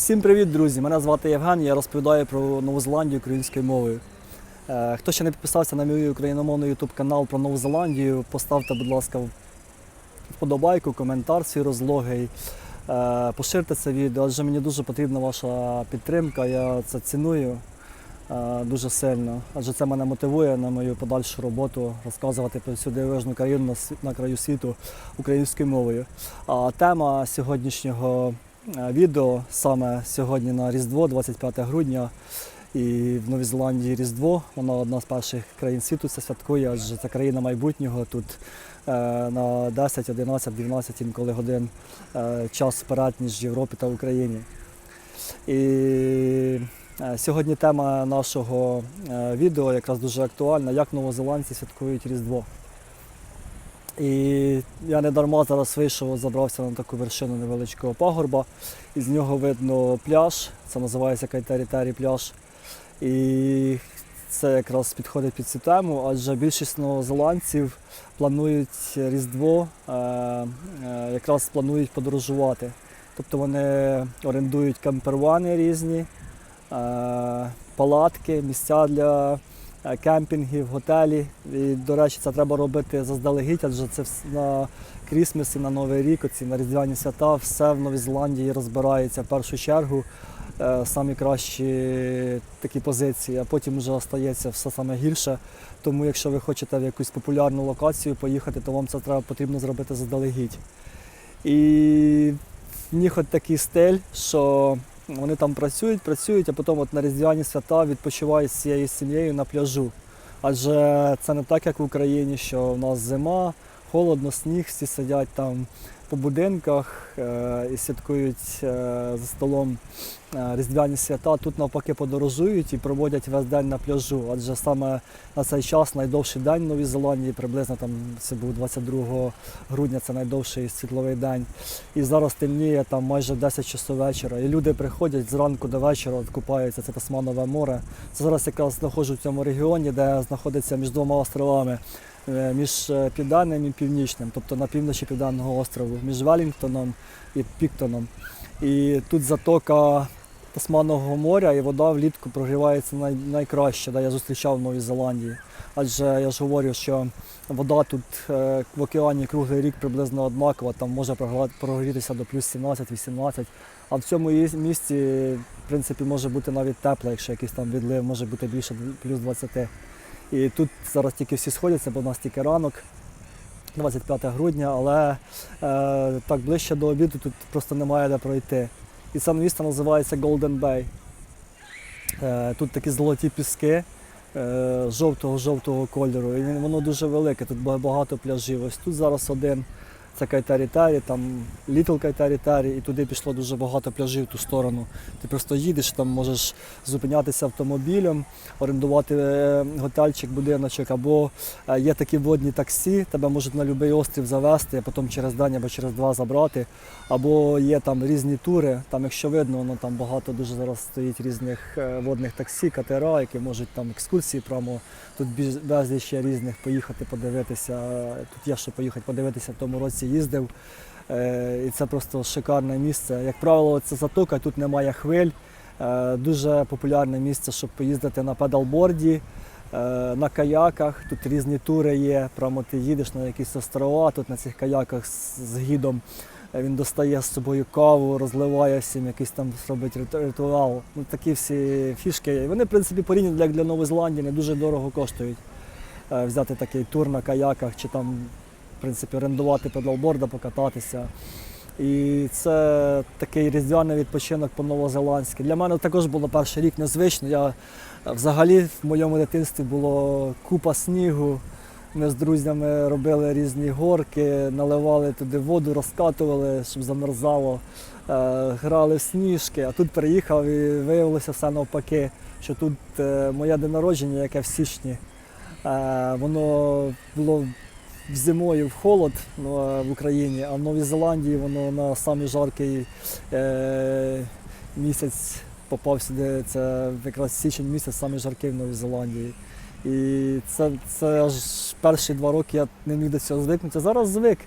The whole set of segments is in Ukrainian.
Всім привіт, друзі! Мене звати Євген. Я розповідаю про Нову Зеландію українською мовою. Е, Хто ще не підписався на мій україномовний YouTube канал про Нову Зеландію, поставте, будь ласка, вподобайку, коментар свій розлогий. Е, Поширте це відео, адже мені дуже потрібна ваша підтримка. Я це ціную е, дуже сильно, адже це мене мотивує на мою подальшу роботу розказувати про цю дивовижну країну на краю світу українською мовою. А тема сьогоднішнього відео саме сьогодні на Різдво, 25 грудня. І в Новій Зеландії Різдво, вона одна з перших країн світу це святкує, адже це країна майбутнього. Тут е, на 10, 11, 12 інколи годин е, час вперед, ніж в Європі та Україні. І е, сьогодні тема нашого е, відео якраз дуже актуальна, як новозеландці святкують Різдво. І я не дарма зараз вийшов, забрався на таку вершину невеличкого пагорба. І з нього видно пляж, це називається Кайтері-Тері пляж. І це якраз підходить під цю тему, адже більшість новозеландців планують Різдво, е, е, якраз планують подорожувати. Тобто вони орендують кампервани різні, е, палатки, місця для кемпінгів, готелі. І, до речі, це треба робити заздалегідь, адже це на Крісмес і на Новий рік, оці на Різдвяні свята, все в Новій Зеландії розбирається в першу чергу. е, Самі кращі такі позиції, а потім вже остається все саме гірше. Тому якщо ви хочете в якусь популярну локацію поїхати, то вам це треба потрібно зробити заздалегідь. І в них от такий стиль, що вони там працюють, працюють, а потім от на різдвяні свята відпочивають з цією сім'єю на пляжу. Адже це не так, як в Україні, що в нас зима, холодно, сніг, всі сидять там по будинках е, і святкують е, за столом е, різдвяні свята. Тут навпаки подорожують і проводять весь день на пляжу. Адже саме на цей час найдовший день в Новій Зеландії, приблизно там це був 22 грудня, це найдовший світловий день. І зараз темніє там майже 10 часов вечора. І люди приходять зранку до вечора, купаються, це Тасманове море. Це зараз якраз знаходжусь в цьому регіоні, де знаходиться між двома островами. Е, Між е, південним і північним, тобто на півночі Південного острову, між Велінгтоном і Піктоном. І тут затока Тасманного моря, і вода влітку прогрівається най, найкраще, де я зустрічав в Новій Зеландії. Адже я ж говорю, що вода тут е, в океані круглий рік приблизно однакова, там може прогрітися до плюс 17-18. А в цьому місці, в принципі, може бути навіть тепло, якщо якийсь там відлив, може бути більше плюс 20. І тут зараз тільки всі сходяться, бо у нас тільки ранок, 25 грудня, але е, так ближче до обіду тут просто немає де пройти. І це місто називається Golden Bay. Е, тут такі золоті піски е, жовтого-жовтого кольору. І воно дуже велике, тут багато пляжів. Ось тут зараз один. Це Кайтарі-Тарі, там Літл Кайтарі-Тарі, і туди пішло дуже багато пляжів в ту сторону. Ти просто їдеш, там можеш зупинятися автомобілем, орендувати е, готельчик, будиночок, або е, є такі водні таксі, тебе можуть на будь-який острів завести, а потім через день або через два забрати. Або є там різні тури, там, якщо видно, воно там багато дуже зараз стоїть різних е, водних таксі, катера, які можуть там екскурсії прямо тут безліч різних поїхати подивитися. Тут є що поїхати подивитися, в тому році їздив. Е, І це просто шикарне місце. Як правило, це затока, тут немає хвиль. Е, Дуже популярне місце, щоб поїздити на педалборді, е, на каяках. Тут різні тури є. Прямо ти їдеш на якісь острова, тут на цих каяках з, гідом. Він достає з собою каву, розливає всім, якийсь там робить ритуал. Ну, такі всі фішки. Вони, в принципі, порівняно як для Нової Зеландії, не дуже дорого коштують. Взяти такий тур на каяках чи там, в принципі, орендувати педалборда, покататися. І це такий різдвяний відпочинок по-новозеландськи. Для мене також було перший рік незвично. Я е, взагалі в моєму дитинстві було купа снігу. Ми з друзями робили різні горки, наливали туди воду, розкатували, щоб замерзало, е, грали в сніжки. А тут приїхав і виявилося все навпаки, що тут е, моє день народження, яке в січні, воно було зимою в холод ну, в Україні, а в Новій Зеландії воно на самий жаркий е, місяць попав сюди. Це якраз січень місяць, самий жаркий в Новій Зеландії. І це, це аж перші два роки я не міг до цього звикнути. Зараз звик.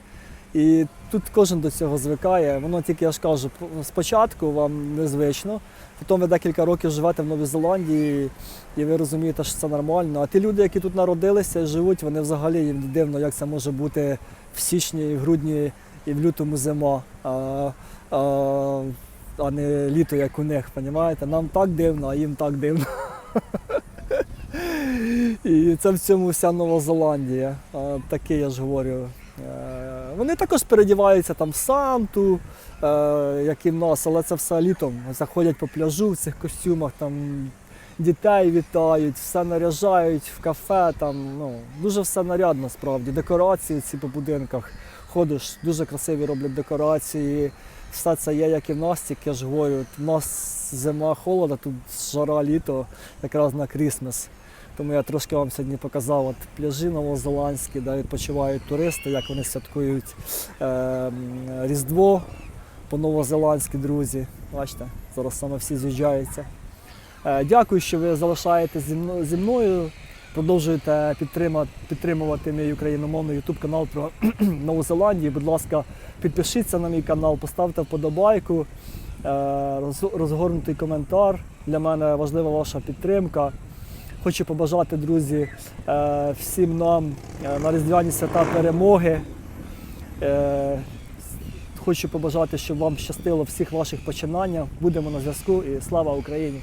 І тут кожен до цього звикає. Воно тільки я ж кажу, спочатку вам незвично, потім ви декілька років живете в Новій Зеландії, і ви розумієте, що це нормально. А ті люди, які тут народилися і живуть, вони взагалі їм дивно, як це може бути в січні, в грудні і в лютому зима, а, а, а не літо, як у них. Понімаєте? Нам так дивно, а їм так дивно. І це в цьому вся Нова Зеландія. Таке я ж говорю. Вони також передіваються там в Санту, е, як і в нас, але це все літом. Заходять по пляжу в цих костюмах, там дітей вітають, все наряжають в кафе. Там, ну, дуже все нарядно справді. Декорації ці по будинках. Ходиш, дуже красиві роблять декорації. Все це є, як і в нас, тільки ж говорю, в нас зима холода, тут жара літо, якраз на Крісмас. Тому я трошки вам сьогодні показав от пляжі новозеландські, де відпочивають туристи, як вони святкують е, Різдво по-новозеландськи, друзі. Бачите, зараз саме всі з'їжджаються. Е, дякую, що ви залишаєтесь зі мною, підтримати, підтримувати мій україномовний YouTube канал про Нову Зеландію. Будь ласка, підпишіться на мій канал, поставте вподобайку, е, роз- розгорнутий коментар. Для мене важлива ваша підтримка. Хочу побажати, друзі, е, всім нам е, на Різдвяні свята перемоги. Е, Хочу побажати, щоб вам щастило всіх ваших починаннях. Будемо на зв'язку і слава Україні!